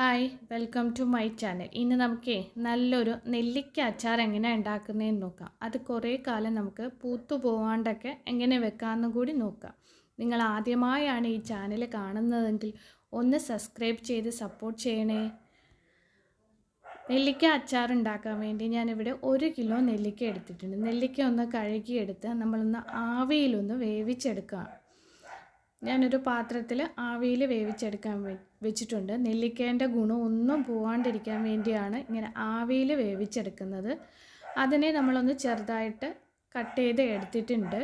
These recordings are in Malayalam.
Hi welcome to my channel ഇന്ന് നമുക്ക് നല്ലൊരു നെല്ലിക്ക അച്ചാർ എങ്ങനെ ഉണ്ടാക്കുന്നതെന്ന് നോക്കാം. അത് കുറേ കാലം നമുക്ക് പൂത്തു പോവാണ്ടൊക്കെ എങ്ങനെ വെക്കാമെന്നും കൂടി നോക്കാം. നിങ്ങൾ ആദ്യമായാണ് ഈ ചാനൽ കാണുന്നതെങ്കിൽ ഒന്ന് സബ്സ്ക്രൈബ് ചെയ്ത് സപ്പോർട്ട് ചെയ്യണേ. നെല്ലിക്ക അച്ചാർ ഉണ്ടാക്കാൻ വേണ്ടി ഞാനിവിടെ ഒരു കിലോ നെല്ലിക്ക എടുത്തിട്ടുണ്ട്. നെല്ലിക്ക ഒന്ന് കഴുകിയെടുത്ത് നമ്മളൊന്ന് ആവിയിലൊന്ന് വേവിച്ചെടുക്കുക ഞാനൊരു പാത്രത്തിൽ ആവിയിൽ വേവിച്ചെടുക്കാൻ വെച്ചിട്ടുണ്ട്. നെല്ലിക്കേന്റെ ഗുണം ഒന്നും പോവാണ്ടിരിക്കാൻ വേണ്ടിയാണ് ഇങ്ങനെ ആവിയിൽ വേവിച്ചെടുക്കുന്നത്. അതിനെ നമ്മളൊന്ന് ചെറുതായിട്ട് കട്ട് ചെയ്ത് എടുത്തിട്ടുണ്ട്.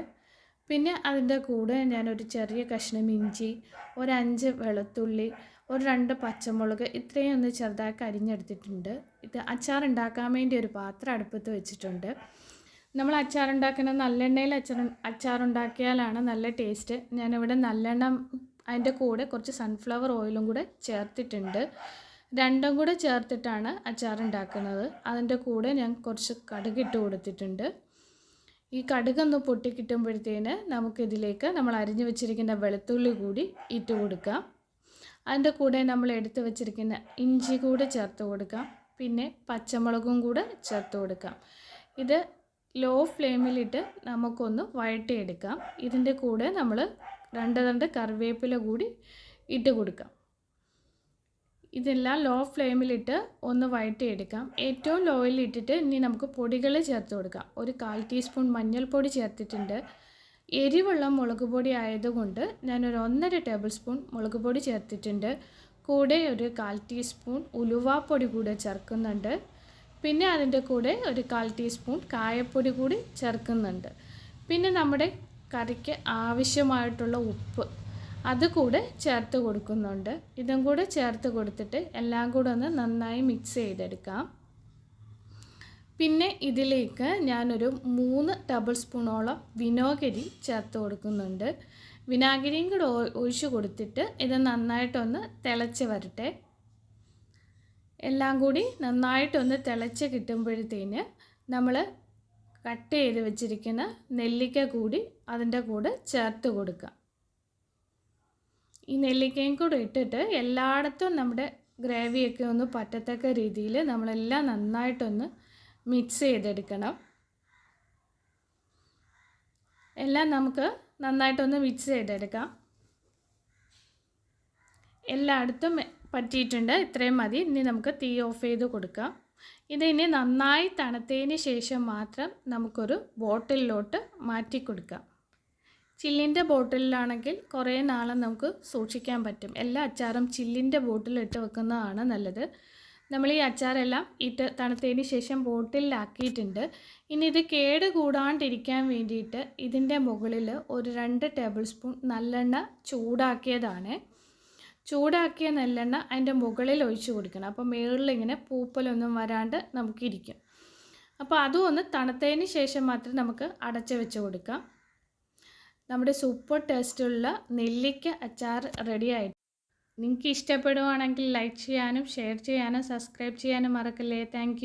പിന്നെ അതിന്റെ കൂടെ ഞാനൊരു ചെറിയ കഷ്ണം ഇഞ്ചി ഒരു അഞ്ച് വെളുത്തുള്ളി ഒരു രണ്ട് പച്ചമുളക് ഇത്രയും ഒന്ന് ചെറുതാക്കി അരിഞ്ഞെടുത്തിട്ടുണ്ട് ഇത് അച്ചാർ ഉണ്ടാക്കാൻ വേണ്ടി ഒരു പാത്രം അടുപ്പത്ത് വെച്ചിട്ടുണ്ട്. നമ്മൾ അച്ചാറുണ്ടാക്കുന്ന നല്ലെണ്ണയിൽ അച്ചാർ അച്ചാറുണ്ടാക്കിയാലാണ് നല്ല ടേസ്റ്റ് ഞാനിവിടെ നല്ലെണ്ണ അതിന്റെ കൂടെ കുറച്ച് സൺഫ്ലവർ ഓയിലും കൂടെ ചേർത്തിട്ടുണ്ട്. രണ്ടും കൂടെ ചേർത്തിട്ടാണ് അച്ചാറുണ്ടാക്കുന്നത്. അതിന്റെ കൂടെ ഞാൻ കുറച്ച് കടുക് ഇട്ട് കൊടുത്തിട്ടുണ്ട്. ഈ കടുകൊന്ന് പൊട്ടി കിട്ടുമ്പോഴത്തേന് നമുക്കിതിലേക്ക് നമ്മൾ അരിഞ്ഞു വെച്ചിരിക്കുന്ന വെളുത്തുള്ളി കൂടി ഇട്ട് കൊടുക്കാം. അതിന്റെ കൂടെ നമ്മൾ എടുത്തു വെച്ചിരിക്കുന്ന ഇഞ്ചി കൂടെ ചേർത്ത് കൊടുക്കാം. പിന്നെ പച്ചമുളകും കൂടെ ചേർത്ത് കൊടുക്കാം. ഇത് ലോ ഫ്ലെയിമിലിട്ട് നമുക്കൊന്ന് വഴട്ടിയെടുക്കാം ഇതിന്റെ കൂടെ നമ്മൾ രണ്ട് രണ്ട് കറിവേപ്പില കൂടി ഇട്ട് കൊടുക്കാം. ഇതെല്ലാം ലോ ഫ്ലെയിമിലിട്ട് ഒന്ന് വഴറ്റിയെടുക്കാം. ഏറ്റവും ലോയിൽ ഇട്ടിട്ട് ഇനി നമുക്ക് പൊടികൾ ചേർത്ത് കൊടുക്കാം. ഒരു കാൽ ടീസ്പൂൺ മഞ്ഞൾപ്പൊടി ചേർത്തിട്ടുണ്ട്. എരിവുള്ള മുളക് പൊടി ആയതുകൊണ്ട് ഞാനൊരു ഒന്നര ടേബിൾ സ്പൂൺ മുളക് പൊടി ചേർത്തിട്ടുണ്ട്. കൂടെ ഒരു കാൽ ടീസ്പൂൺ ഉലുവാപ്പൊടി കൂടെ ചേർക്കുന്നുണ്ട്. പിന്നെ അതിന്റെ കൂടെ ഒരു കാൽ ടീസ്പൂൺ കായപ്പൊടി കൂടി ചേർക്കുന്നുണ്ട്. പിന്നെ നമ്മുടെ കറിക്ക് ആവശ്യമായിട്ടുള്ള ഉപ്പ് അത് കൂടെ ചേർത്ത് കൊടുക്കുന്നുണ്ട്. ഇതും കൂടെ ചേർത്ത് കൊടുത്തിട്ട് എല്ലാം കൂടെ ഒന്ന് നന്നായി മിക്സ് ചെയ്തെടുക്കാം. പിന്നെ ഇതിലേക്ക് ഞാനൊരു മൂന്ന് ടേബിൾ സ്പൂണോളം വിനോഗരി ചേർത്ത് കൊടുക്കുന്നുണ്ട്. വിനാഗിരിയും കൂടെ ഒഴിച്ചു കൊടുത്തിട്ട് ഇത് നന്നായിട്ടൊന്ന് തിളച്ച് വരട്ടെ. എല്ലാം കൂടി നന്നായിട്ടൊന്ന് തിളച്ച് കിട്ടുമ്പോഴത്തേന് നമ്മൾ കട്ട് ചെയ്ത് വെച്ചിരിക്കുന്ന നെല്ലിക്ക കൂടി അതിന്റെ കൂടെ ചേർത്ത് കൊടുക്കുക. ഈ നെല്ലിക്കയും കൂടെ ഇട്ടിട്ട് എല്ലായിടത്തും നമ്മുടെ ഗ്രേവിയൊക്കെ ഒന്ന് പറ്റത്തക്ക രീതിയിൽ നമ്മളെല്ലാം നന്നായിട്ടൊന്ന് മിക്സ് ചെയ്തെടുക്കണം. എല്ലാം നമുക്ക് നന്നായിട്ടൊന്ന് മിക്സ് ചെയ്തെടുക്കാം. എല്ലായിടത്തും പറ്റിയിട്ടുണ്ട്. ഇത്രയും മതി. ഇനി നമുക്ക് തീ ഓഫ് ചെയ്ത് കൊടുക്കാം. ഇതിനി നന്നായി തണുത്തതിന് ശേഷം മാത്രം നമുക്കൊരു ബോട്ടിലിലോട്ട് മാറ്റി കൊടുക്കാം. ചില്ലിന്റെ ബോട്ടിലാണെങ്കിൽ കുറേ നാളെ നമുക്ക് സൂക്ഷിക്കാൻ പറ്റും. എല്ലാ അച്ചാറും ചില്ലിന്റെ ബോട്ടിലിട്ട് വെക്കുന്നതാണ് നല്ലത്. നമ്മൾ ഈ അച്ചാറെല്ലാം ഇട്ട് തണുത്തതിന് ശേഷം ബോട്ടിലാക്കിയിട്ടുണ്ട്. ഇനി ഇത് കേട് കൂടാണ്ടിരിക്കാൻ വേണ്ടിയിട്ട് ഇതിന്റെ മുകളിൽ ഒരു രണ്ട് ടേബിൾ സ്പൂൺ നല്ലെണ്ണ ചൂടാക്കിയതാണ്. ചൂടാക്കിയ നെല്ലെണ്ണ അതിന്റെ മുകളിൽ ഒഴിച്ചു കൊടുക്കണം. അപ്പോൾ മുകളിലിങ്ങനെ പൂപ്പലൊന്നും വരാണ്ട് നമുക്കിരിക്കും അപ്പോൾ അതും ഒന്ന് തണുത്തതിന് ശേഷം മാത്രം നമുക്ക് അടച്ച് വെച്ച് കൊടുക്കാം. നമ്മുടെ സൂപ്പർ ടേസ്റ്റുള്ള നെല്ലിക്ക അച്ചാർ റെഡി ആയിട്ട് നിങ്ങൾക്ക് ഇഷ്ടപ്പെടുവാണെങ്കിൽ ലൈക്ക് ചെയ്യാനും ഷെയർ ചെയ്യാനും സബ്സ്ക്രൈബ് ചെയ്യാനും മറക്കല്ലേ. താങ്ക്